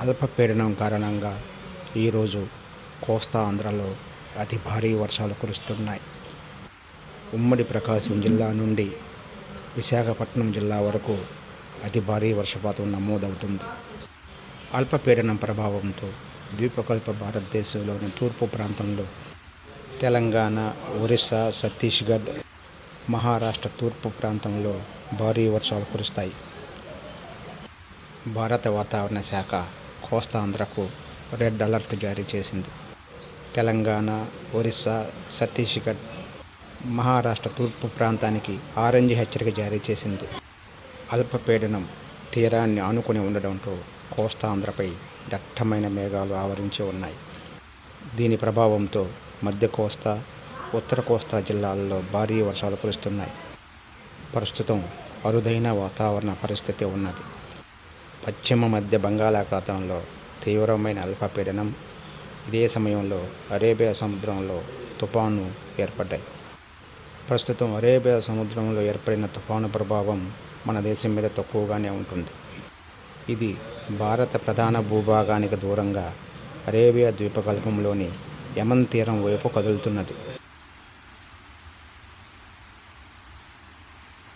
అల్పపీడనం కారణంగా ఈరోజు కోస్తా ఆంధ్రలో అతి భారీ వర్షాలు కురుస్తున్నాయి. ఉమ్మడి ప్రకాశం జిల్లా నుండి విశాఖపట్నం జిల్లా వరకు అతి భారీ వర్షపాతం నమోదవుతుంది. అల్పపీడనం ప్రభావంతో ద్వీపకల్ప భారతదేశంలోని తూర్పు ప్రాంతంలో తెలంగాణ ఒరిస్సా ఛత్తీస్గఢ్ మహారాష్ట్ర తూర్పు ప్రాంతంలో భారీ వర్షాలు కురుస్తాయి. భారత వాతావరణ శాఖ కోస్తాంధ్రకు రెడ్ అలర్ట్ జారీ చేసింది. తెలంగాణ ఒరిస్సా ఛత్తీస్గఢ్ మహారాష్ట్ర తూర్పు ప్రాంతానికి ఆరెంజ్ హెచ్చరిక జారీ చేసింది. అల్పపీడనం తీరాన్ని ఆనుకుని ఉండడంతో కోస్తాంధ్రపై దట్టమైన మేఘాలు ఆవరించి ఉన్నాయి. దీని ప్రభావంతో మధ్య కోస్తా ఉత్తర కోస్తా జిల్లాల్లో భారీ వర్షాలు కురుస్తున్నాయి. ప్రస్తుతం అరుదైన వాతావరణ పరిస్థితి ఉన్నది. పశ్చిమ మధ్య బంగాళాఖాతంలో తీవ్రమైన అల్పపీడనం ఇదే సమయంలో అరేబియా సముద్రంలో తుఫాను ఏర్పడ్డాయి. ప్రస్తుతం అరేబియా సముద్రంలో ఏర్పడిన తుఫాను ప్రభావం మన దేశం మీద తక్కువగానే ఉంటుంది. ఇది భారత ప్రధాన భూభాగానికి దూరంగా అరేబియా ద్వీపకల్పంలోని యమన్ తీరం వైపు కదులుతున్నది.